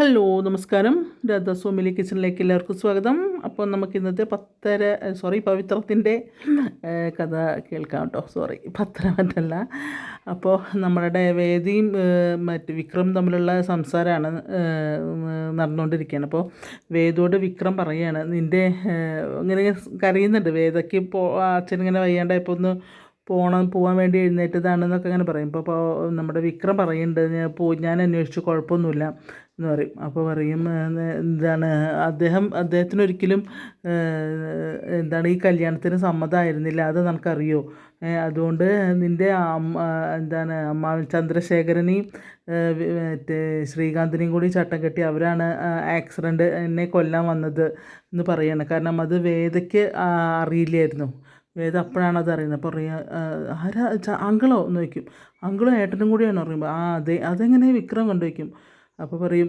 Hello നമസ്കാരം. രാധാ സോമിലി കിച്ചണിലേക്ക് എല്ലാവർക്കും സ്വാഗതം. അപ്പോൾ നമുക്ക് ഇന്നത്തെ പത്തര സോറി പവിത്രത്തിന്റെ കഥ കേൾക്കാം കേട്ടോ. സോറി പത്തര മറ്റല്ല അപ്പോൾ നമ്മളുടെ വേദിയും മറ്റ് വിക്രം തമ്മിലുള്ള സംസാരമാണ് നടന്നുകൊണ്ടിരിക്കുകയാണ്. അപ്പോൾ വേദോട് വിക്രം പറയുകയാണ് നിന്റെ ഇങ്ങനെ കരയുന്നുണ്ട്. വേദയ്ക്ക് പോ അച്ഛനിങ്ങനെ വയ്യാണ്ടായപ്പോൾ ഒന്ന് പോകണം പോകാൻ വേണ്ടി എഴുന്നേറ്റതാണെന്നൊക്കെ അങ്ങനെ പറയും. ഇപ്പോൾ ഇപ്പോൾ നമ്മുടെ വിക്രം പറയുന്നുണ്ട് ഞാൻ പോയി ഞാൻ അന്വേഷിച്ചു കുഴപ്പമൊന്നുമില്ല എന്ന് പറയും. അപ്പോൾ പറയും എന്താണ് അദ്ദേഹം അദ്ദേഹത്തിന് ഒരിക്കലും എന്താണ് ഈ കല്യാണത്തിന് സമ്മതമായിരുന്നില്ല. അത് നമുക്കറിയോ അതുകൊണ്ട് നിന്റെ എന്താണ് അമ്മ ചന്ദ്രശേഖരനെയും മറ്റേ ശ്രീകാന്തിനെയും കൂടി ചട്ടം കെട്ടി അവരാണ് ആക്സിഡന്റ് എന്നെ കൊല്ലാൻ വന്നത് എന്ന് പറയാണ്. കാരണം അത് വേദയ്ക്ക് അറിയില്ലായിരുന്നു. വേദ അപ്പോഴാണ് അത് അറിയുന്നത്. അപ്പോൾ റിയ ആരാ അങ്കിളോ എന്ന് ചോദിക്കും. അങ്കിളും ഏട്ടനും കൂടിയാണ് പറയുമ്പോൾ ആ അതെ അതെങ്ങനെ വിക്രം കണ്ടുവയ്ക്കും? അപ്പോൾ പറയും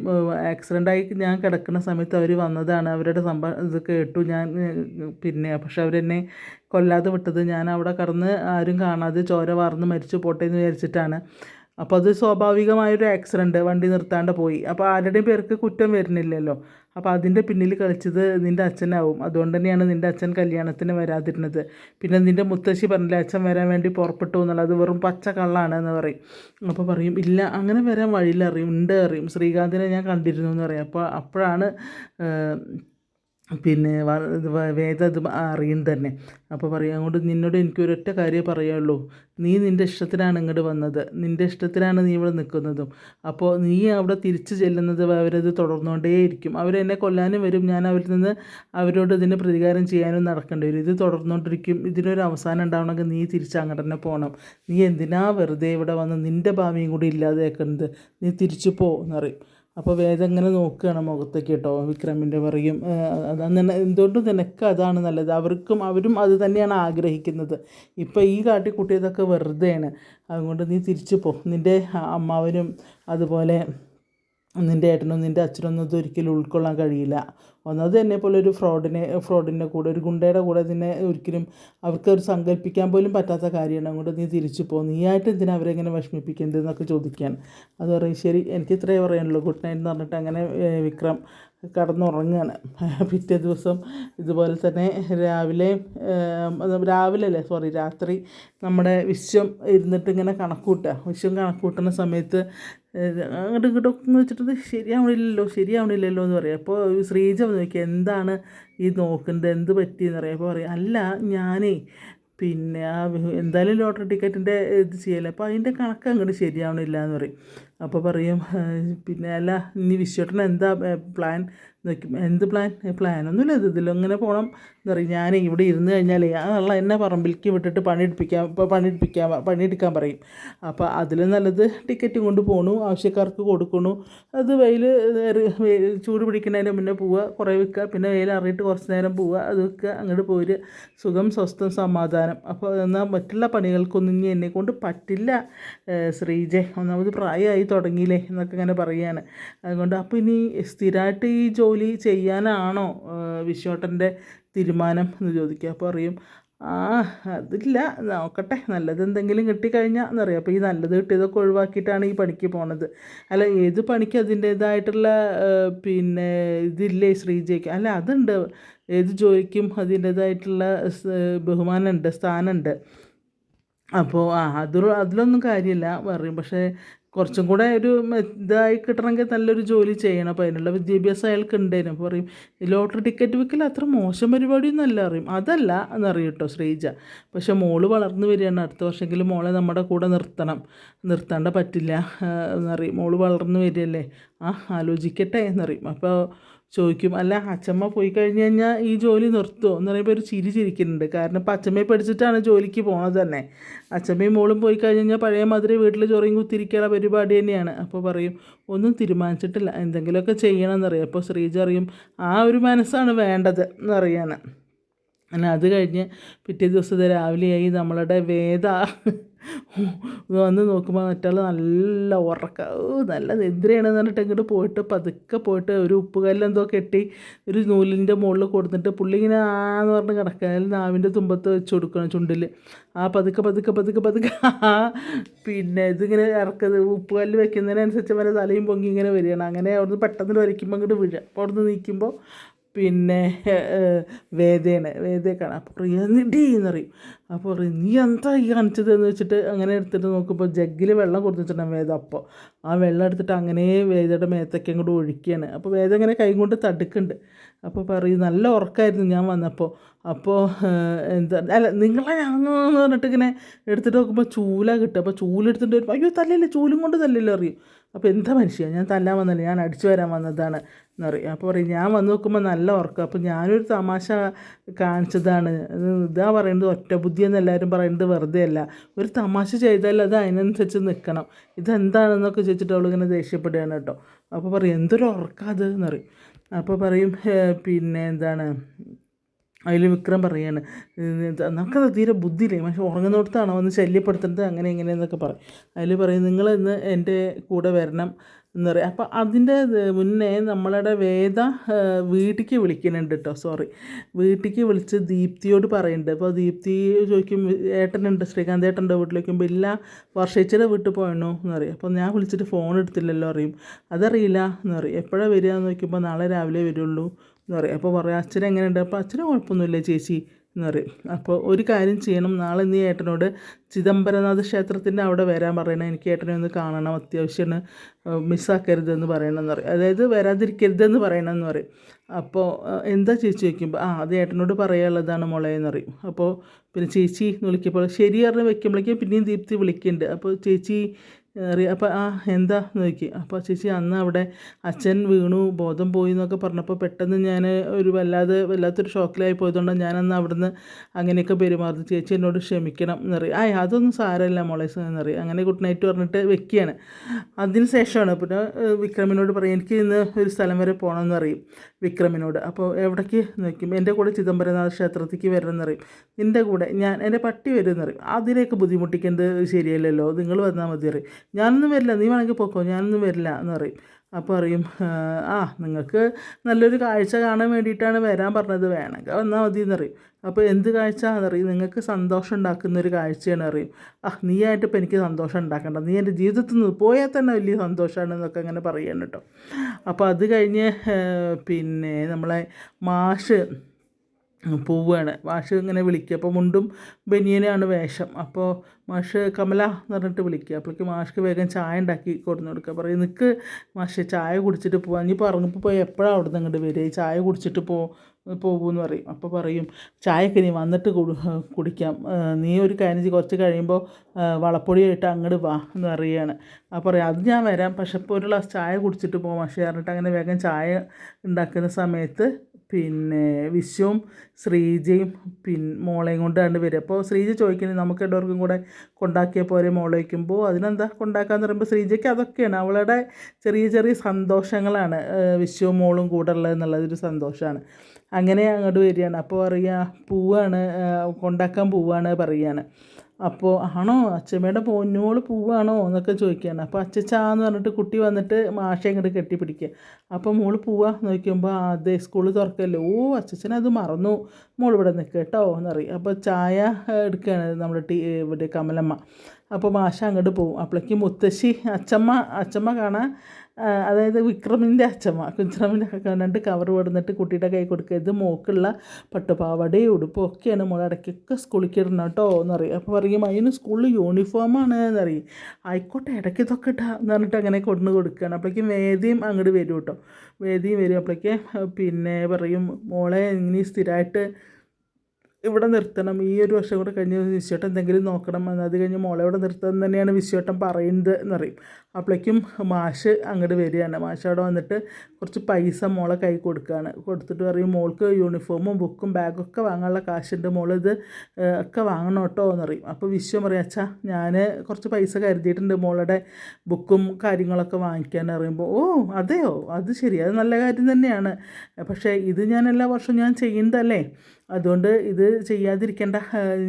ആക്സിഡന്റായി ഞാൻ കിടക്കുന്ന സമയത്ത് അവർ വന്നതാണ്. അവരുടെ സംഭവം ഇത് കേട്ടു ഞാൻ പിന്നെ പക്ഷെ അവരെന്നെ കൊല്ലാതെ വിട്ടത്. ഞാൻ അവിടെ കടന്ന് ആരും കാണാതെ ചോര വാർന്ന് മരിച്ചു പോട്ടെ എന്ന് വിചാരിച്ചിട്ടാണ്. അപ്പോൾ അത് സ്വാഭാവികമായൊരു ആക്സിഡന്റ് വണ്ടി നിർത്താണ്ട് പോയി. അപ്പോൾ ആരുടെയും പേർക്ക് കുറ്റം വരുന്നില്ലല്ലോ. അപ്പോൾ അതിന്റെ പിന്നിൽ കളിച്ചത് നിന്റെ അച്ഛനാവും. അതുകൊണ്ട് തന്നെയാണ് നിന്റെ അച്ഛൻ കല്യാണത്തിന് വരാതിരുന്നത്. പിന്നെ നിന്റെ മുത്തശ്ശി പറഞ്ഞില്ല അച്ഛൻ വരാൻ വേണ്ടി പുറപ്പെട്ടു എന്നുള്ളത്. അത് വെറും പച്ച കള്ളാണ് എന്ന് പറയും. അപ്പോൾ പറയും ഇല്ല അങ്ങനെ വരാൻ വഴിയില്ല അറിയും. ഉണ്ട് അറിയും. ശ്രീകാന്തിനെ ഞാൻ കണ്ടിരുന്നു എന്ന് പറയും. അപ്പോൾ അപ്പോഴാണ് പിന്നെ വേദം ഇത് അറിയും തന്നെ. അപ്പോൾ പറയും അതുകൊണ്ട് നിന്നോട് എനിക്ക് ഒരൊറ്റ കാര്യമേ പറയുള്ളൂ നീ നിന്റെ ഇഷ്ടത്തിനാണ് ഇങ്ങോട്ട് വന്നത്. നിന്റെ ഇഷ്ടത്തിനാണ് നീ ഇവിടെ നിൽക്കുന്നതും. അപ്പോൾ നീ അവിടെ തിരിച്ചു ചെല്ലുന്നത് അവരത് തുടർന്നുകൊണ്ടേയിരിക്കും. അവരെന്നെ കൊല്ലാനും വരും. ഞാൻ അവരിൽ നിന്ന് അവരോട് ഇതിന് പ്രതികാരം ചെയ്യാനും നടക്കേണ്ടി വരും. ഇത് തുടർന്നുകൊണ്ടിരിക്കും. ഇതിനൊരു അവസാനം ഉണ്ടാവണമെങ്കിൽ നീ തിരിച്ച് അങ്ങോട്ട് തന്നെ പോകണം. നീ എന്തിനാ വെറുതെ ഇവിടെ വന്ന് നിന്റെ ഭാവിയും കൂടി ഇല്ലാതെയാക്കുന്നത്? നീ തിരിച്ചു പോ എന്നറിയും അപ്പോൾ വേദം ഇങ്ങനെ നോക്കുകയാണ് മുഖത്തേക്ക് കേട്ടോ വിക്രമിന്റെ പറയും എന്തുകൊണ്ടും നിനക്ക് അതാണ് നല്ലത്? അവർക്കും അവരും അത് തന്നെയാണ് ആഗ്രഹിക്കുന്നത്. ഇപ്പോൾ ഈ കാട്ടിക്കുട്ടിയതൊക്കെ വെറുതെയാണ്. അതുകൊണ്ട് നീ തിരിച്ചു പോ. നിന്റെ അമ്മാവനും അതുപോലെ നിന്റെ ഏട്ടനോ നിന്റെ അച്ഛനൊന്നും ഇത് ഒരിക്കലും ഉൾക്കൊള്ളാൻ കഴിയില്ല. ഒന്നത് എന്നെ പോലെ ഒരു ഫ്രോഡിനെ ഫ്രോഡിന്റെ കൂടെ ഒരു ഗുണ്ടയുടെ കൂടെ നിന്നെ ഒരിക്കലും അവർക്ക് ഒരു സങ്കല്പിക്കാൻ പോലും പറ്റാത്ത കാര്യമാണ്. അങ്ങോട്ട് നീ തിരിച്ചു പോകും നീയായിട്ട് എന്തിനാ അവരെ ഇങ്ങനെ വിഷമിപ്പിക്കേണ്ടതെന്നൊക്കെ ചോദിക്കാൻ. അത് പറയും ശരി എനിക്ക് ഇത്രയേ പറയാനുള്ളൂ. ഗുഡ് നൈറ്റ് എന്ന് പറഞ്ഞിട്ട് അങ്ങനെ വിക്രം കടന്നുറങ്ങുകയാണ് പിറ്റേ ദിവസം ഇതുപോലെ തന്നെ രാവിലെ രാവിലെ അല്ലേ സോറി രാത്രി നമ്മുടെ വിശ്വം ഇരുന്നിട്ട് ഇങ്ങനെ കണക്കൂട്ടുക. വിശ്വം കണക്കൂട്ടുന്ന സമയത്ത് അങ്ങോട്ടും ഇങ്ങോട്ടൊക്കെ ഒന്ന് വെച്ചിട്ട് ശരിയാവണില്ലല്ലോ ശരിയാവണില്ലല്ലോ എന്ന് പറയും. അപ്പോൾ ശ്രീജ വന്ന് നോക്കി എന്താണ് ഈ നോക്കുന്നത്? എന്ത് പറ്റിയെന്ന് പറയാം അപ്പോൾ പറയും അല്ല ഞാനേ പിന്നെ ആ എന്തായാലും ലോട്ടറി ടിക്കറ്റിന്റെ ഇത് ചെയ്യല്ലേ അപ്പോൾ അതിന്റെ കണക്ക് അങ്ങോട്ട് ശരിയാവണില്ല എന്ന് പറയും. അപ്പോൾ പറയും പിന്നെ അല്ല ഇനി വിശ്വട്ടൻ എന്താ പ്ലാൻ? നോക്കും എന്ത് പ്ലാൻ പ്ലാനൊന്നുമില്ല ഇത് ഇതിലങ്ങനെ പോകണം എന്ന് പറയും ഞാൻ ഇവിടെ ഇരുന്ന് കഴിഞ്ഞാൽ ആ ഉള്ള എന്നെ പറമ്പിലേക്ക് വിട്ടിട്ട് പണിയെടുപ്പിക്കാൻ ഇപ്പോൾ പണിയെടുപ്പിക്കാൻ പണിയെടുക്കാൻ പറയും. അപ്പോൾ അതിൽ നല്ലത് ടിക്കറ്റ് കൊണ്ട് പോകണു ആവശ്യക്കാർക്ക് കൊടുക്കണു. അത് വെയിൽ ചൂട് പിടിക്കുന്നതിന് മുന്നേ പോവുക കുറേ വിൽക്കുക പിന്നെ വെയിൽ അറിയിട്ട് കുറച്ച് നേരം പോവുക അത് വിൽക്കുക അങ്ങോട്ട് പോരുക സുഖം സ്വസ്ഥം സമാധാനം. അപ്പോൾ എന്നാൽ മറ്റുള്ള പണികൾക്കൊന്നും ഇനി എന്നെ കൊണ്ട് പറ്റില്ല. ശ്രീജെ ഒന്നാമത് പ്രായമായി തുടങ്ങിയില്ലേ എന്നൊക്കെ ഇങ്ങനെ പറയുകയാണ് അതുകൊണ്ട് അപ്പോൾ ഇനി സ്ഥിരമായിട്ട് ഈ ജോലി ചെയ്യാനാണോ ഏഹ് വിശ്വട്ടന്റെ തീരുമാനം എന്ന് ചോദിക്കുക. അപ്പോൾ അറിയും ആ അതില്ല നോക്കട്ടെ നല്ലത് എന്തെങ്കിലും കിട്ടിക്കഴിഞ്ഞാൽ എന്നറിയാം. അപ്പോൾ ഈ നല്ലത് കിട്ടിയതൊക്കെ ഒഴിവാക്കിയിട്ടാണ് ഈ പണിക്ക് പോണത്. അല്ല ഏത് പണിക്ക് അതിന്റേതായിട്ടുള്ള പിന്നെ ഇതില്ലേ ശ്രീജയ്ക്ക്? അല്ല അതുണ്ട്. ഏത് ജോലിക്കും അതിന്റേതായിട്ടുള്ള ബഹുമാനമുണ്ട് സ്ഥാനമുണ്ട്. അപ്പോൾ ആ അതിൽ അതിലൊന്നും കാര്യമില്ല പറയും. പക്ഷേ കുറച്ചും കൂടെ ഒരു ഇതായി കിട്ടണമെങ്കിൽ നല്ലൊരു ജോലി ചെയ്യണം. അപ്പോൾ അതിനുള്ള വിദ്യാഭ്യാസം അയാൾക്ക് ഉണ്ടായിരുന്നു. അപ്പോൾ പറയും ലോട്ടറി ടിക്കറ്റ് വിൽക്കൽ അത്ര മോശം പരിപാടിയൊന്നും അല്ല അറിയും അതല്ല എന്നറിയും കേട്ടോ ശ്രീജ. പക്ഷേ മോൾ വളർന്നു വരികയാണ്. അടുത്ത വർഷമെങ്കിലും മോളെ നമ്മുടെ കൂടെ നിർത്തണം. നിർത്താണ്ട് പറ്റില്ല എന്നറിയും. മോൾ വളർന്നു വരികയല്ലേ? ആ ആലോചിക്കട്ടെ എന്നറിയും. അപ്പോൾ ചോദിക്കും അല്ല അച്ചമ്മ പോയി കഴിഞ്ഞ് കഴിഞ്ഞാൽ ഈ ജോലി നിർത്തുമോ എന്ന് പറയുമ്പോൾ ഒരു ചിരി ചിരിക്കുന്നുണ്ട്. കാരണം ഇപ്പം അച്ചമ്മയെ പഠിച്ചിട്ടാണ് ജോലിക്ക് പോണത് തന്നെ. അച്ചമ്മയും മോളും പോയി കഴിഞ്ഞ് കഴിഞ്ഞാൽ പഴയ മാതിരി വീട്ടിൽ ചൊറിയും കുത്തിരിക്കാനുള്ള പരിപാടി തന്നെയാണ്. അപ്പോൾ പറയും ഒന്നും തീരുമാനിച്ചിട്ടില്ല. എന്തെങ്കിലുമൊക്കെ ചെയ്യണം എന്നറിയാം അപ്പോൾ ശ്രീജ അറിയും ആ ഒരു മനസ്സാണ് വേണ്ടത് എന്നറിയാണ്. അങ്ങനെ അത് കഴിഞ്ഞ് പിറ്റേ ദിവസത്തെ രാവിലെയായി നമ്മളുടെ വേദ വന്ന് നോക്കുമ്പോൾ മറ്റാൾ നല്ല ഉറക്ക. നല്ല നിദ്രയാണെന്ന് പറഞ്ഞിട്ട് ഇങ്ങോട്ട് പോയിട്ട് പതുക്കെ പോയിട്ട് ഒരു ഉപ്പുകല്ലെന്തോ കെട്ടി ഒരു നൂലിന്റെ മുകളിൽ കൊടുത്തിട്ട് പുള്ളി ഇങ്ങനെ ആന്ന് പറഞ്ഞ് കിടക്കുക അതിൽ നാവിന്റെ തുമ്പത്ത് വെച്ച് കൊടുക്കണം ചുണ്ടിൽ ആ പതുക്കെ പതുക്കെ പതുക്കെ പതുക്കെ. പിന്നെ ഇതിങ്ങനെ ഇറക്കത് ഉപ്പുകല്ല് വെക്കുന്നതിനനുസരിച്ച് വരെ തലയും പൊങ്ങി ഇങ്ങനെ വരികയാണ്. അങ്ങനെ അവിടുന്ന് പെട്ടെന്ന് വരയ്ക്കുമ്പോൾ ഇങ്ങോട്ട് വീഴുക അപ്പോൾ അവിടുന്ന് നീക്കുമ്പോൾ പിന്നെ വേദേനെ വേദയെ കാണാം അപ്പോൾ പറയും എന്നിട്ടീ എന്നറിയും അപ്പോൾ പറയും നീ എന്താ ഈ കാണിച്ചത് എന്ന് വെച്ചിട്ട് അങ്ങനെ എടുത്തിട്ട് നോക്കുമ്പോൾ ജഗ്ഗിൽ വെള്ളം കൊടുത്തു കൊടുത്തിട്ടുണ്ടാകും വേദ അപ്പോൾ ആ വെള്ളം എടുത്തിട്ട് അങ്ങനെ വേദയുടെ മേത്തൊക്കെ അങ്ങോട്ട് ഒഴിക്കുകയാണ് അപ്പോൾ വേദ ഇങ്ങനെ കൈ കൊണ്ട് തടുക്കുന്നുണ്ട്. അപ്പോൾ പറയും നല്ല ഉറക്കമായിരുന്നു ഞാൻ വന്നപ്പോൾ അപ്പോൾ എന്താ അല്ല നിങ്ങളെ ഞങ്ങൾ പറഞ്ഞിട്ട് ഇങ്ങനെ എടുത്തിട്ട് നോക്കുമ്പോൾ ചൂല കിട്ടും അപ്പോൾ ചൂലെടുത്തിട്ട് വരുമ്പോൾ അയ്യോ തല്ലല്ലേ ചൂലും കൊണ്ട് തല്ലല്ലോ അറിയും. അപ്പോൾ എന്താ മനുഷ്യ ഞാൻ തല്ലാൻ വന്നല്ലേ ഞാൻ അടിച്ചു വരാൻ വന്നതാണ് എന്ന് പറയും. അപ്പോൾ പറയും ഞാൻ വന്ന് നോക്കുമ്പോൾ നല്ല ഉറക്കം. അപ്പോൾ ഞാനൊരു തമാശ കാണിച്ചതാണ്. ഇത് പറയുന്നത് ഒറ്റ ബുദ്ധി എന്ന് എല്ലാവരും പറയുന്നത് വെറുതെ അല്ല. ഒരു തമാശ ചെയ്താൽ അത് അതിനനുസരിച്ച് നിൽക്കണം. ഇതെന്താണെന്നൊക്കെ ചോദിച്ചിട്ട് അവളിങ്ങനെ ദേഷ്യപ്പെടുകയാണ് കേട്ടോ. അപ്പോൾ പറയും എന്തൊരു ഉറക്കം അത് എന്ന് പറയും. അപ്പോൾ പറയും പിന്നെ എന്താണ് അതിൽ വിക്രം പറയാണ് നമുക്കത് തീരെ ബുദ്ധിയില്ലേ. പക്ഷെ ഉറങ്ങുന്നിടത്താണോ ഒന്ന് ശല്യപ്പെടുത്തുന്നത് അങ്ങനെ ഇങ്ങനെ എന്നൊക്കെ പറയും. അതിൽ പറയും നിങ്ങൾ ഇന്ന് എന്റെ കൂടെ വരണം. എന്ന് പറയും. അപ്പോൾ അതിന്റെ മുന്നേ നമ്മളുടെ വേദ വീട്ടിലേക്ക് വിളിക്കുന്നുണ്ട് കേട്ടോ സോറി. വീട്ടിലേക്ക് വിളിച്ച് ദീപ്തിയോട് പറയുന്നുണ്ട് അപ്പോൾ ദീപ്തി ചോദിക്കും ഏട്ടനുണ്ട്? ശ്രീകാന്ത് ഏട്ടന്റെ വീട്ടിലേക്ക്? ഇല്ല. വർഷേച്ചിയുടെ വീട്ടിൽ പോയണോ എന്ന് പറയും. അപ്പോൾ ഞാൻ വിളിച്ചിട്ട് ഫോൺ എടുത്തില്ലല്ലോ അറിയും അതറിയില്ല. എന്ന് പറയും. എപ്പോഴാണ് വരിക? എന്ന് നോക്കുമ്പോൾ നാളെ രാവിലെ വരുള്ളൂ. എന്ന് പറയും. അപ്പോൾ പറയാം അച്ഛൻ എങ്ങനെയുണ്ട്? അപ്പോൾ അച്ഛന് കുഴപ്പമൊന്നുമില്ല ചേച്ചി. എന്ന് പറയും. അപ്പോൾ ഒരു കാര്യം ചെയ്യണം. നാളെ നീ ഏട്ടനോട് ചിദംബരനാഥ ക്ഷേത്രത്തിന്റെ അവിടെ വരാൻ പറയണം. എനിക്ക് ഏട്ടനെ ഒന്ന് കാണണം. അത്യാവശ്യമാണ് മിസ്സാക്കരുതെന്ന് പറയണമെന്ന് പറയും. അതായത് വരാതിരിക്കരുതെന്ന് പറയണമെന്ന് പറയും. അപ്പോൾ എന്താ ചേച്ചി ചോദിക്കുമ്പോൾ ആ അത് ഏട്ടനോട് പറയാനുള്ളതാണ് മോളെ എന്ന് പറയും. അപ്പോൾ പിന്നെ ചേച്ചി എന്ന് വിളിക്കുമ്പോൾ ശരി പറഞ്ഞ് വെക്കുമ്പോഴേക്കും പിന്നെയും ദീപ്തി വിളിക്കുന്നുണ്ട്. അപ്പോൾ ചേച്ചി അപ്പോൾ ആ എന്താ? നോക്കി. അപ്പോൾ ചേച്ചി അന്ന് അവിടെ അച്ഛൻ വീണു ബോധം പോയി എന്നൊക്കെ പറഞ്ഞപ്പോൾ പെട്ടെന്ന് ഞാൻ ഒരു വല്ലാതെ വല്ലാത്തൊരു ഷോക്കിലായി പോയതുകൊണ്ട് ഞാനന്ന് അവിടുന്ന് അങ്ങനെയൊക്കെ പെരുമാറുന്നു. ചേച്ചി എന്നോട് ക്ഷമിക്കണം എന്നറിയാം ആ അതൊന്നും സാരമില്ല മോളെ എന്നറിയാം അങ്ങനെ ഗുഡ് നൈറ്റ് പറഞ്ഞിട്ട് വെക്കുകയാണ്. അതിന് ശേഷമാണ് പിന്നെ വിക്രമിനോട് പറയും എനിക്ക് ഇന്ന് ഒരു സ്ഥലം വരെ പോകണമെന്ന് വിക്രമിനോട്. അപ്പോൾ എവിടേക്ക്? നോക്കും. എന്റെ കൂടെ ചിദംബരനാഥ ക്ഷേത്രത്തിലേക്ക് വരണമെന്നറിയും നിന്റെ കൂടെ ഞാൻ എന്റെ പട്ടി വരുമെന്നറിയും അതിലേക്ക് ബുദ്ധിമുട്ടിക്കേണ്ടത് ശരിയല്ലല്ലോ. നിങ്ങൾ വന്നാൽ മതി അറിയും ഞാനൊന്നും വരില്ല നീ വേണമെങ്കിൽ പൊക്കോ ഞാനൊന്നും വരില്ല എന്ന് പറയും. അപ്പോൾ അറിയും ആ നിങ്ങൾക്ക് നല്ലൊരു കാഴ്ച കാണാൻ വേണ്ടിയിട്ടാണ് വരാൻ പറഞ്ഞത് വേണമെങ്കിൽ വന്നാൽ മതി എന്നറിയും അപ്പോൾ എന്ത് കാഴ്ച എന്നറിയും നിങ്ങൾക്ക് സന്തോഷം ഉണ്ടാക്കുന്ന ഒരു കാഴ്ചയാണ് അറിയും ആ നീ ആയിട്ട് ഇപ്പോൾ എനിക്ക് സന്തോഷം ഉണ്ടാക്കണ്ട നീ എന്റെ ജീവിതത്തിൽ നിന്ന് പോയാൽ തന്നെ വലിയ സന്തോഷമാണ് എന്നൊക്കെ അങ്ങനെ പറയാണ് കേട്ടോ. അപ്പോൾ അത് കഴിഞ്ഞ് പിന്നെ നമ്മളെ മാഷ് പോവുകയാണ് മാഷ് ഇങ്ങനെ വിളിക്കുക അപ്പോൾ മുണ്ടും ബനിയനാണ് വേഷം. അപ്പോൾ മാഷ് കമല എന്ന് പറഞ്ഞിട്ട് വിളിക്കുക അപ്പോഴേക്ക് മാഷ്ക്ക് വേഗം ചായ ഉണ്ടാക്കി കൊടുന്ന് കൊടുക്കുക. പറയും നിൽക്ക് മാഷ് ചായ കുടിച്ചിട്ട് പോവാം. നീ പറഞ്ഞപ്പോൾ പോയി എപ്പോഴാണ് അവിടെ നിന്ന് അങ്ങോട്ട് വരിക ചായ കുടിച്ചിട്ട് പോ പോകുമെന്ന് പറയും. അപ്പോൾ പറയും ചായയൊക്കെ നീ വന്നിട്ട് കുടിക്കാം. നീ ഒരു കാര്യം കുറച്ച് കഴിയുമ്പോൾ വളപ്പൊടി ആയിട്ട് അങ്ങോട്ട് വാ എന്ന് പറയുകയാണ്. അപ്പോൾ പറയും അത് ഞാൻ വരാം. പക്ഷെ ഇപ്പോൾ ഒരു ഗ്ലാസ് ചായ കുടിച്ചിട്ട് പോകാം പക്ഷേ പറഞ്ഞിട്ട് അങ്ങനെ വേഗം ചായ ഉണ്ടാക്കുന്ന സമയത്ത് പിന്നെ വിശ്വവും ശ്രീജയും പിൻ മോളെയും കൊണ്ടാണ് വരിക. അപ്പോൾ ശ്രീജ ചോദിക്കുന്നത് നമുക്ക് എല്ലാവർക്കും കൂടെ കൊണ്ടാക്കിയ പോരെ മോളെ വയ്ക്കുമ്പോൾ അതിനെന്താ കൊണ്ടാക്കാന്ന് പറയുമ്പോൾ ശ്രീജയ്ക്ക് അതൊക്കെയാണ്. അവളുടെ ചെറിയ ചെറിയ സന്തോഷങ്ങളാണ് വിശ്വവും മോളും കൂടെ ഉള്ളത് എന്നുള്ളതൊരു സന്തോഷമാണ്. അങ്ങനെ അങ്ങോട്ട് വരികയാണ്. അപ്പോൾ പറയുക പൂവാണ് കൊണ്ടാക്കാൻ പൂവാണ് പറയുകയാണ്. അപ്പോൾ ആണോ? അച്ഛമ്മയുടെ പൊന്നോൾ പൂവാണോ? എന്നൊക്കെ ചോദിക്കുകയാണ് അപ്പോൾ അച്ചച്ചാന്ന് പറഞ്ഞിട്ട് കുട്ടി വന്നിട്ട് മാഷ ഇങ്ങോട്ട് കെട്ടിപ്പിടിക്കുക അപ്പോൾ മോൾ പോവാ? നോക്കുമ്പോൾ അതെ സ്കൂളിൽ തുറക്കല്ലോ. ഓ അച്ഛനത് അത് മറന്നു. മോൾ ഇവിടെ നിൽക്കുക കേട്ടോ എന്നറിയും. അപ്പോൾ ചായ എടുക്കുകയാണ് നമ്മുടെ ടീ ഇവിടെ കമലമ്മ. അപ്പോൾ മാഷ അങ്ങോട്ട് പോവും. അപ്പോഴേക്കും മുത്തശ്ശി അച്ചമ്മ അച്ചമ്മ കാണാൻ അതായത് വിക്രമിന്റെ അച്ഛമ്മ കുഞ്ചറമിന്റെ കണ്ടിട്ട് കവർ കൊടുന്നിട്ട് കുട്ടിയുടെ കൈ കൊടുക്കുക. ഇത് മോക്കുള്ള പട്ടുപാവടയും ഉടുപ്പും ഒക്കെയാണ് മോൾ ഇടയ്ക്കൊക്കെ സ്കൂളിൽ ഇടണം കേട്ടോ എന്ന് പറയും. അപ്പോൾ പറയും അതിന് സ്കൂളിൽ യൂണിഫോമാണ് എന്നറിയും ആയിക്കോട്ടെ ഇടയ്ക്ക് ഇതൊക്കെ ഇട്ടാ എന്ന് പറഞ്ഞിട്ട് അങ്ങനെ കൊണ്ടു കൊടുക്കുകയാണ്. അപ്പോഴേക്കും വേദിയും അങ്ങോട്ട് വരും കേട്ടോ. വേദിയും വരും. അപ്പോഴേക്കും പിന്നെ പറയും മോളെ ഇനി സ്ഥിരമായിട്ട് ഇവിടെ നിർത്തണം. ഈ ഒരു വർഷം കൂടെ കഴിഞ്ഞ് വിശ്വട്ടം എന്തെങ്കിലും നോക്കണം. എന്ന് അത് കഴിഞ്ഞ് മോളെ ഇവിടെ നിർത്തണം തന്നെയാണ് വിശ്വട്ടം പറയുന്നത് എന്നറിയും അപ്പോഴേക്കും മാഷ് അങ്ങോട്ട് വരികയാണ്. മാഷ് അവിടെ വന്നിട്ട് കുറച്ച് പൈസ മോളെ കൈ കൊടുക്കുകയാണ്. കൊടുത്തിട്ട് പറയും മോൾക്ക് യൂണിഫോമും ബുക്കും ബാഗും ഒക്കെ വാങ്ങാനുള്ള കാശുണ്ട്. മോളിത് ഒക്കെ വാങ്ങണം കേട്ടോ എന്നറിയും അപ്പോൾ വിശ്വം പറയും അച്ഛാ ഞാൻ കുറച്ച് പൈസ കരുതിയിട്ടുണ്ട് മോളുടെ ബുക്കും കാര്യങ്ങളൊക്കെ വാങ്ങിക്കാൻ അറിയുമ്പോൾ ഓ അതെയോ? അത് ശരി. അത് നല്ല കാര്യം തന്നെയാണ്. പക്ഷേ ഇത് ഞാൻ എല്ലാ വർഷവും ഞാൻ ചെയ്യുന്നതല്ലേ? അതുകൊണ്ട് ഇത് ചെയ്യാതിരിക്കേണ്ട.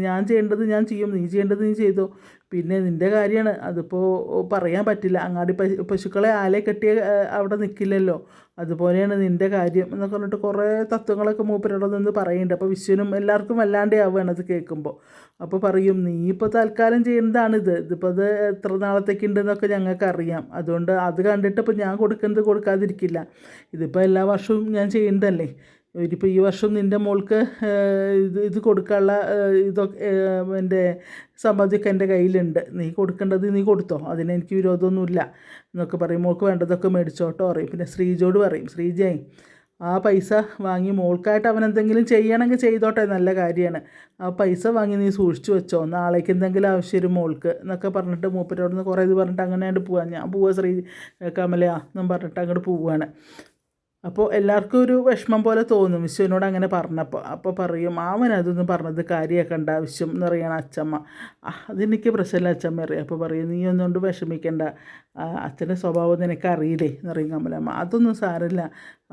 ഞാൻ ചെയ്യേണ്ടത് ഞാൻ ചെയ്യും. നീ ചെയ്യേണ്ടത് നീ ചെയ്തോ. പിന്നെ നിന്റെ കാര്യമാണ്. അതിപ്പോൾ പറയാൻ പറ്റില്ല. അങ്ങാടി പശു പശുക്കളെ ആലെ കെട്ടിയ അവിടെ നിൽക്കില്ലല്ലോ അതുപോലെയാണ് നിന്റെ കാര്യം എന്നൊക്കെ പറഞ്ഞിട്ട് കുറേ തത്വങ്ങളൊക്കെ മൂപ്പരോട് നിന്ന് പറയുന്നുണ്ട്. അപ്പോൾ വിശ്വനും എല്ലാവർക്കും വല്ലാണ്ടേ ആവുകയാണ് അത് കേൾക്കുമ്പോൾ അപ്പോൾ പറയും നീ ഇപ്പോൾ തൽക്കാലം ചെയ്യുന്നതാണിത് ഇതിപ്പോൾ അത് എത്ര നാളത്തേക്ക് ഉണ്ടെന്നൊക്കെ ഞങ്ങൾക്ക് അറിയാം അതുകൊണ്ട് അത് കണ്ടിട്ട് ഇപ്പോൾ ഞാൻ കൊടുക്കുന്നത് കൊടുക്കാതിരിക്കില്ല. ഇതിപ്പോൾ എല്ലാ വർഷവും ഞാൻ ചെയ്യുന്നതല്ലേ ഇതിപ്പോൾ ഈ വർഷം നിന്റെ മോൾക്ക് ഇത് ഇത് കൊടുക്കാനുള്ള ഇതൊക്കെ എന്റെ സമ്പാദ്യമൊക്കെ എന്റെ കയ്യിലുണ്ട്. നീ കൊടുക്കേണ്ടത് നീ കൊടുത്തോ. അതിനെനിക്ക് വിരോധമൊന്നുമില്ല. എന്നൊക്കെ പറയും. മോൾക്ക് വേണ്ടതൊക്കെ മേടിച്ചോട്ടോ പറയും. പിന്നെ ശ്രീജോട് പറയും. ശ്രീജയ് ആ പൈസ വാങ്ങി മോൾക്കായിട്ട് അവൻ എന്തെങ്കിലും ചെയ്യണമെങ്കിൽ ചെയ്തോട്ടെ. നല്ല കാര്യമാണ്. ആ പൈസ വാങ്ങി നീ സൂക്ഷിച്ചു വെച്ചോ. നാളേക്ക് എന്തെങ്കിലും ആവശ്യം വരും മോൾക്ക് എന്നൊക്കെ പറഞ്ഞിട്ട് മൂപ്പരോട് നിന്ന് കുറേ ഇത് പറഞ്ഞിട്ട് അങ്ങനെ അങ്ങോട്ട് ഞാൻ പോവാ ശ്രീ കമലയാ എന്നും പറഞ്ഞിട്ട് അങ്ങോട്ട് പോവുകയാണ് അപ്പോൾ എല്ലാവർക്കും ഒരു വിഷമം പോലെ തോന്നും. വിശ്വനോട് അങ്ങനെ പറഞ്ഞപ്പോൾ അപ്പോൾ പറയും അവൻ അതൊന്നും പറഞ്ഞത് കാര്യമാക്കണ്ട ആവശ്യം എന്ന് പറയുന്ന അച്ചമ്മ അതെനിക്ക് പ്രശ്നമില്ല അച്ചമ്മ അറിയാം അപ്പോൾ പറയും നീ ഒന്നുകൊണ്ട് വിഷമിക്കണ്ട. അച്ഛന്റെ സ്വഭാവം നിനക്ക് അറിയില്ലേ എന്ന് പറയും കമലമ്മ. അതൊന്നും സാരമില്ല.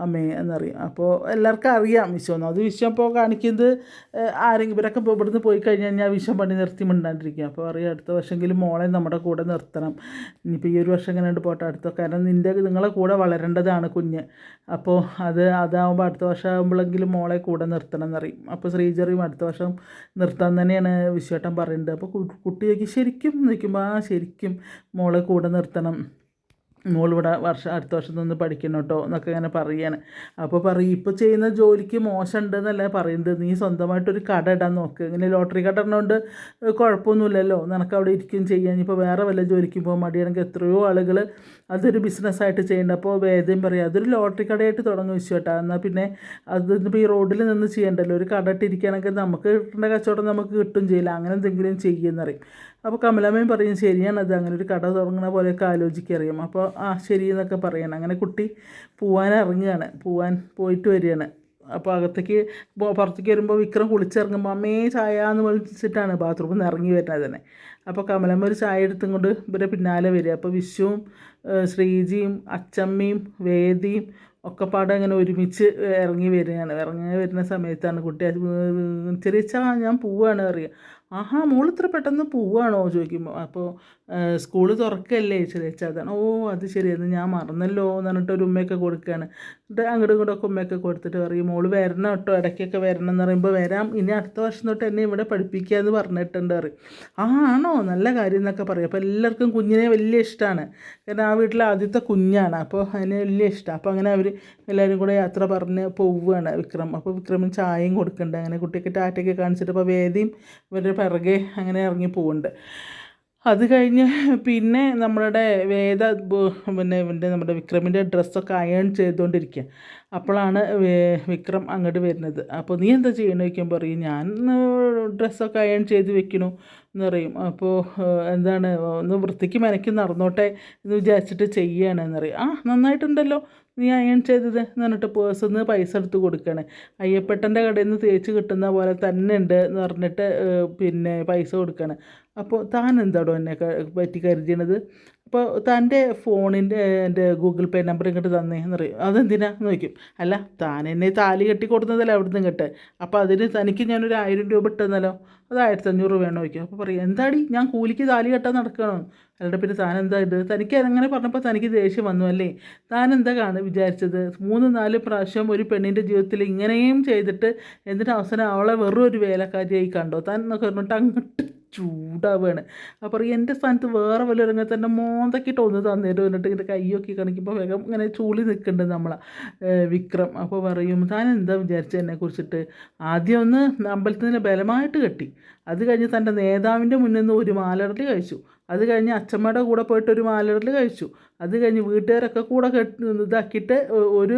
അമ്മേ എന്നറിയും. അപ്പോൾ എല്ലാവർക്കും അറിയാം വിശ്വം അത് വിശ്വം ഇപ്പോൾ കാണിക്കുന്നത് ആരെങ്കിലും ഇവരൊക്കെ ഇപ്പോൾ ഇവിടുന്ന് പോയി കഴിഞ്ഞ് കഴിഞ്ഞാൽ വിശ്വം പണി നിർത്തി മിണ്ടാണ്ടിരിക്കുക അപ്പോൾ അറിയാം അടുത്ത വർഷമെങ്കിലും മോളെ നമ്മുടെ കൂടെ നിർത്തണം. ഇനിയിപ്പോൾ ഈ ഒരു വർഷം എങ്ങനെ പോട്ടെ. അടുത്ത കാരണം നിന്റെ നിങ്ങളെ കൂടെ വളരേണ്ടതാണ് കുഞ്ഞ്. അപ്പോൾ അത് അതാവുമ്പോൾ അടുത്ത വർഷം ആകുമ്പോഴെങ്കിലും മോളെ കൂടെ നിർത്തണം എന്നറിയും. അപ്പോൾ ശ്രീജറിയും അടുത്ത വർഷം നിർത്താൻ തന്നെയാണ് വിശ്വേട്ടൻ പറയുന്നത്. അപ്പോൾ കുട്ടിയൊക്കെ ശരിക്കും നിൽക്കുമ്പോൾ ആ ശരിക്കും മോളെ കൂടെ നിർത്തണം. മോളിവിടെ വർഷം അടുത്ത വർഷം നിന്ന് പഠിക്കണം കേട്ടോ എന്നൊക്കെ ഇങ്ങനെ പറയാണ്. അപ്പോൾ പറയും ഇപ്പോൾ ചെയ്യുന്ന ജോലിക്ക് മോശമുണ്ട് എന്നല്ല പറയുന്നത്? നീ സ്വന്തമായിട്ടൊരു കട ഇടാൻ നോക്ക്. ഇങ്ങനെ ലോട്ടറി കട ഇടുന്നതുകൊണ്ട് കുഴപ്പമൊന്നുമില്ലല്ലോ. നിനക്ക് അവിടെ ഇരിക്കും ചെയ്യാൻ. ഇപ്പോൾ വേറെ വല്ല ജോലിക്കും പോകാൻ മടിയാണെങ്കിൽ എത്രയോ ആളുകൾ അതൊരു ബിസിനസ്സായിട്ട് ചെയ്യേണ്ട അപ്പോൾ വേദം പറയും അതൊരു ലോട്ടറി കടയായിട്ട് തുടങ്ങും വിശ്വട്ടാ എന്നാൽ പിന്നെ അത് ഇപ്പോൾ ഈ റോഡിൽ നിന്ന് ചെയ്യണ്ടല്ലോ. ഒരു കട ഇട്ടിരിക്കുകയാണെങ്കിൽ നമുക്ക് കിട്ടേണ്ട കച്ചവടം നമുക്ക് കിട്ടും ചെയ്യില്ല. അങ്ങനെ എന്തെങ്കിലും ചെയ്യുമെന്നറിയും അപ്പോൾ കമലാമയും പറയും ശരിയാണത് അങ്ങനെ ഒരു കട തുടങ്ങുന്ന പോലെയൊക്കെ ആലോചിക്കുക അറിയാം അപ്പോൾ ആ ശരി എന്നൊക്കെ പറയണം. അങ്ങനെ കുട്ടി പോവാൻ ഇറങ്ങുകയാണ്. പോവാൻ പോയിട്ട് വരികയാണ്. അപ്പോൾ അകത്തേക്ക് പുറത്തേക്ക് വരുമ്പോൾ വിക്രം കുളിച്ചിറങ്ങുമ്പോൾ അമ്മേ ചായ എന്ന് വിളിച്ചിട്ടാണ് ബാത്റൂമിൽ നിന്ന് ഇറങ്ങി വരുന്നത് തന്നെ. അപ്പോൾ കമലമ്മ ഒരു ചായ എടുത്തും കൊണ്ട് ഇവരെ പിന്നാലെ വരിക. അപ്പോൾ വിഷുവും ശ്രീജിയും അച്ചമ്മയും വേദിയും ഒക്കെ പാടെ അങ്ങനെ ഒരുമിച്ച് ഇറങ്ങി വരികയാണ്. ഇറങ്ങി വരുന്ന സമയത്താണ് കുട്ടി ചെറിയ ഞാൻ പോവുകയാണ് അറിയുക ആഹാ മോൾ ഇത്ര പെട്ടെന്ന് പോവുകയാണോ ചോദിക്കുമ്പോൾ അപ്പോൾ സ്കൂൾ തുറക്കല്ലേ? ചെറിയ അതാണ് ഓ അത് ശരിയെന്ന് ഞാൻ മറന്നല്ലോ എന്ന് പറഞ്ഞിട്ട് ഒരു ഉമ്മയൊക്കെ കൊടുക്കുകയാണ് എന്നിട്ട് അങ്ങോട്ടും ഇങ്ങോട്ടൊക്കെ ഉമ്മയൊക്കെ കൊടുത്തിട്ട് പറയും മോൾ വരണം കേട്ടോ ഇടയ്ക്കൊക്കെ വരണം എന്ന് പറയുമ്പോൾ വരാം ഇനി അടുത്ത വർഷം തൊട്ട് എന്നെ ഇവിടെ പഠിപ്പിക്കുക എന്ന് പറഞ്ഞിട്ടുണ്ട് പറയും. ആ ആണോ? നല്ല കാര്യം എന്നൊക്കെ പറയും. അപ്പോൾ എല്ലാവർക്കും കുഞ്ഞിനെ വലിയ ഇഷ്ടമാണ് കാരണം ആ വീട്ടിലെ ആദ്യത്തെ കുഞ്ഞാണ്. അപ്പോൾ അതിന് വലിയ ഇഷ്ടമാണ് അപ്പോൾ അങ്ങനെ അവർ എല്ലാവരും കൂടെ യാത്ര പറഞ്ഞ് പോവുകയാണ് വിക്രം. അപ്പോൾ വിക്രമിന് ചായയും കൊടുക്കുന്നുണ്ട് അങ്ങനെ കുട്ടിയൊക്കെ ടാറ്റയൊക്കെ കാണിച്ചിട്ട് അപ്പോൾ വേദിയും ഇവരുടെ പിറകെ അങ്ങനെ ഇറങ്ങി പോകുന്നുണ്ട് അത് കഴിഞ്ഞ് പിന്നെ നമ്മളുടെ വേദ പിന്നെ ഇവന്റെ നമ്മുടെ വിക്രമിന്റെ ഡ്രസ്സൊക്കെ അയൺ ചെയ്തുകൊണ്ടിരിക്കുക. അപ്പോഴാണ് വിക്രം അങ്ങോട്ട് വരുന്നത്. അപ്പോൾ നീ എന്താ ചെയ്യണമെന്ന് ചോദിക്കുമ്പോൾ പറയും ഞാൻ ഡ്രസ്സൊക്കെ അയൺ ചെയ്ത് വെക്കണു എന്ന് പറയും. അപ്പോൾ എന്താണ് ഒന്ന് വൃത്തിക്ക് മെനക്കി നടന്നോട്ടെ എന്ന് വിചാരിച്ചിട്ട് ചെയ്യുകയാണ് ആ നന്നായിട്ടുണ്ടല്ലോ നീ അയൺ ചെയ്തത് എന്ന് പറഞ്ഞിട്ട് പേഴ്സിൽ നിന്ന് പൈസ എടുത്ത് കൊടുക്കുകയാണ് അയ്യപ്പെട്ടന്റെ കടയിൽ നിന്ന് തേച്ച് കിട്ടുന്ന പോലെ തന്നെ ഉണ്ട് എന്ന് പറഞ്ഞിട്ട് പിന്നെ പൈസ കൊടുക്കുകയാണ് അപ്പോൾ താൻ എന്താടോ എന്നെ പറ്റി കരുതിയണത്? അപ്പോൾ തന്റെ ഫോണിന്റെ എന്റെ ഗൂഗിൾ പേ നമ്പർ ഇങ്ങോട്ട് തന്നേ എന്ന് പറയും അതെന്തിനാ എന്ന് അല്ല താൻ എന്നെ താലി കെട്ടി കൊടുത്തതല്ലേ അവിടുന്ന് ഇങ്ങോട്ട്. അപ്പോൾ അതിന് തനിക്ക് ഞാനൊരു ആയിരം രൂപ ഇട്ടെന്നല്ലോ. അത് ആയിരത്തി അഞ്ഞൂറ് വേണോ ചോദിക്കും. അപ്പോൾ പറയും എന്താടി ഞാൻ കൂലിക്ക് താലി കെട്ടാൻ നടക്കണോ? അല്ലാണ്ട് പിന്നെ താൻ എന്താ ഇത്? തനിക്ക് അങ്ങനെ പറഞ്ഞപ്പോൾ തനിക്ക് ദേഷ്യം വന്നു അല്ലേ? താൻ എന്താ കാണുക വിചാരിച്ചത്? മൂന്ന് നാല് പ്രാവശ്യം ഒരു പെണ്ണിന്റെ ജീവിതത്തിൽ ഇങ്ങനെയും ചെയ്തിട്ട് എന്നിട്ട് അവസാനം അവളെ വെറും ഒരു വേലക്കാരിയായി കണ്ടോ? താൻ എന്നൊക്കെ പറഞ്ഞിട്ട് അങ്ങോട്ട് ചൂടാവുകയാണ് അപ്പോൾ പറയും എന്റെ സ്ഥാനത്ത് വേറെ വല്ല രംഗത്ത് തന്നെ മോന്തക്കിട്ട് ഒന്ന് തന്നേരും എന്നിട്ട് ഇങ്ങനെ കൈയൊക്കെ കാണിക്കുമ്പോൾ വേഗം ഇങ്ങനെ ചൂളി നിൽക്കുന്നുണ്ട് നമ്മളെ വിക്രം. അപ്പോൾ പറയും താൻ എന്താ വിചാരിച്ചത് എന്നെ കുറിച്ചിട്ട്? ആദ്യം ഒന്ന് അമ്പലത്തിൽ നിന്ന് ബലമായിട്ട് കെട്ടി. അത് കഴിഞ്ഞ് തന്റെ നേതാവിന്റെ മുന്നിൽ നിന്ന് ഒരു മാലടലി കഴിച്ചു. അത് കഴിഞ്ഞ് അച്ഛമ്മയുടെ കൂടെ പോയിട്ട് ഒരു മാലടൽ കഴിച്ചു. അത് കഴിഞ്ഞ് വീട്ടുകാരൊക്കെ കൂടെ കെട്ടി ഇതാക്കിയിട്ട് ഒരു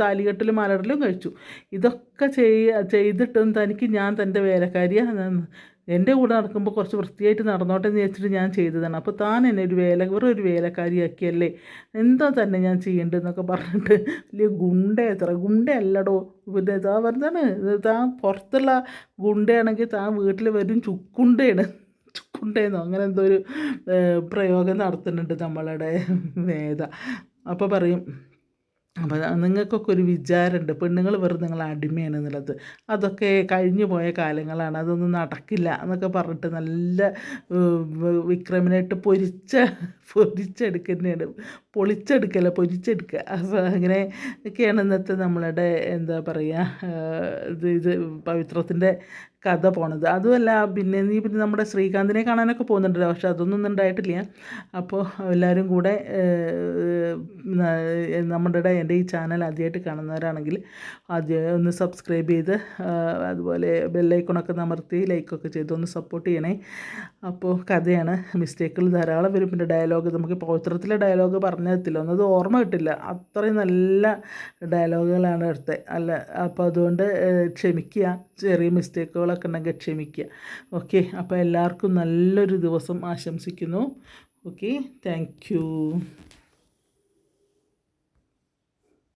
താലികെട്ടിൽ മാലടലും കഴിച്ചു. ഇതൊക്കെ ചെയ്യ ചെയ്തിട്ടും തനിക്ക് ഞാൻ തന്റെ വേലക്കാരിയാണ് എന്റെ കൂടെ നടക്കുമ്പോൾ കുറച്ച് വൃത്തിയായിട്ട് നടന്നോട്ടെ എന്ന് വെച്ചിട്ട് ഞാൻ ചെയ്തതാണ്. അപ്പോൾ താൻ എന്നെ ഒരു വേല വെറും ഒരു വേലക്കാരിയാക്കിയല്ലേ? എന്താ തന്നെ ഞാൻ ചെയ്യേണ്ടതെന്നൊക്കെ പറഞ്ഞിട്ട് വലിയ ഗുണ്ട എത്ര ഗുണ്ടയല്ലടോ. പിന്നെ താ പറഞ്ഞതാണ് താൻ പുറത്തുള്ള ഗുണ്ടയാണെങ്കിൽ താൻ വീട്ടിൽ വരും ചുക്കുണ്ടയാണ്. ചുക്കുണ്ടേന്നോ അങ്ങനെ എന്തോ ഒരു പ്രയോഗം നടത്തുന്നുണ്ട് നമ്മളുടെ വേദ അപ്പോൾ പറയും അപ്പോൾ നിങ്ങൾക്കൊക്കെ ഒരു വിചാരമുണ്ട്. പെണ്ണുങ്ങൾ വെറുതെ നിങ്ങൾ അടിമയാണ് എന്നുള്ളത്. അതൊക്കെ കഴിഞ്ഞു പോയ കാലങ്ങളാണ്. അതൊന്നും നടക്കില്ല എന്നൊക്കെ പറഞ്ഞിട്ട് നല്ല വിക്രമിനായിട്ട് പൊരിച്ച പൊരിച്ചെടുക്കുന്നതാണ് പൊളിച്ചെടുക്കല്ല പൊരിച്ചെടുക്കുക. അപ്പോൾ അങ്ങനെ ഒക്കെയാണ് ഇന്നത്തെ നമ്മളുടെ എന്താ പറയുക ഇത് ഇത് പവിത്രത്തിന്റെ കഥ പോണത്. അതുമല്ല പിന്നെ നീ പിന്നെ നമ്മുടെ ശ്രീകാന്തിനെ കാണാനൊക്കെ പോകുന്നുണ്ടല്ലോ. പക്ഷെ അതൊന്നും ഉണ്ടായിട്ടില്ല. അപ്പോൾ എല്ലാവരും കൂടെ നമ്മുടെ എന്റെ ഈ ചാനൽ ആദ്യമായിട്ട് കാണുന്നവരാണെങ്കിൽ ആദ്യം ഒന്ന് സബ്സ്ക്രൈബ് ചെയ്ത് അതുപോലെ ബെല്ലൈക്കണൊക്കെ നമർത്തി ലൈക്കൊക്കെ ചെയ്ത് ഒന്ന് സപ്പോർട്ട് ചെയ്യണേ. അപ്പോൾ കഥയാണ്. മിസ്റ്റേക്കുകൾ ധാരാളം വരും. പിന്നെ ഡയലോഗ് നമുക്ക് പൗത്രത്തിലെ ഡയലോഗ് പറഞ്ഞു തരത്തില്ല ഒന്നത് ഓർമ്മ കിട്ടില്ല. അത്രയും നല്ല ഡയലോഗുകളാണ് എടുത്തത് അല്ല അപ്പോൾ അതുകൊണ്ട് ക്ഷമിക്കുക. ചെറിയ മിസ്റ്റേക്കുകളൊക്കെ ഉണ്ടെങ്കിൽ ക്ഷമിക്കുക. ഓക്കെ അപ്പോൾ എല്ലാവർക്കും നല്ലൊരു ദിവസം ആശംസിക്കുന്നു. Okay thank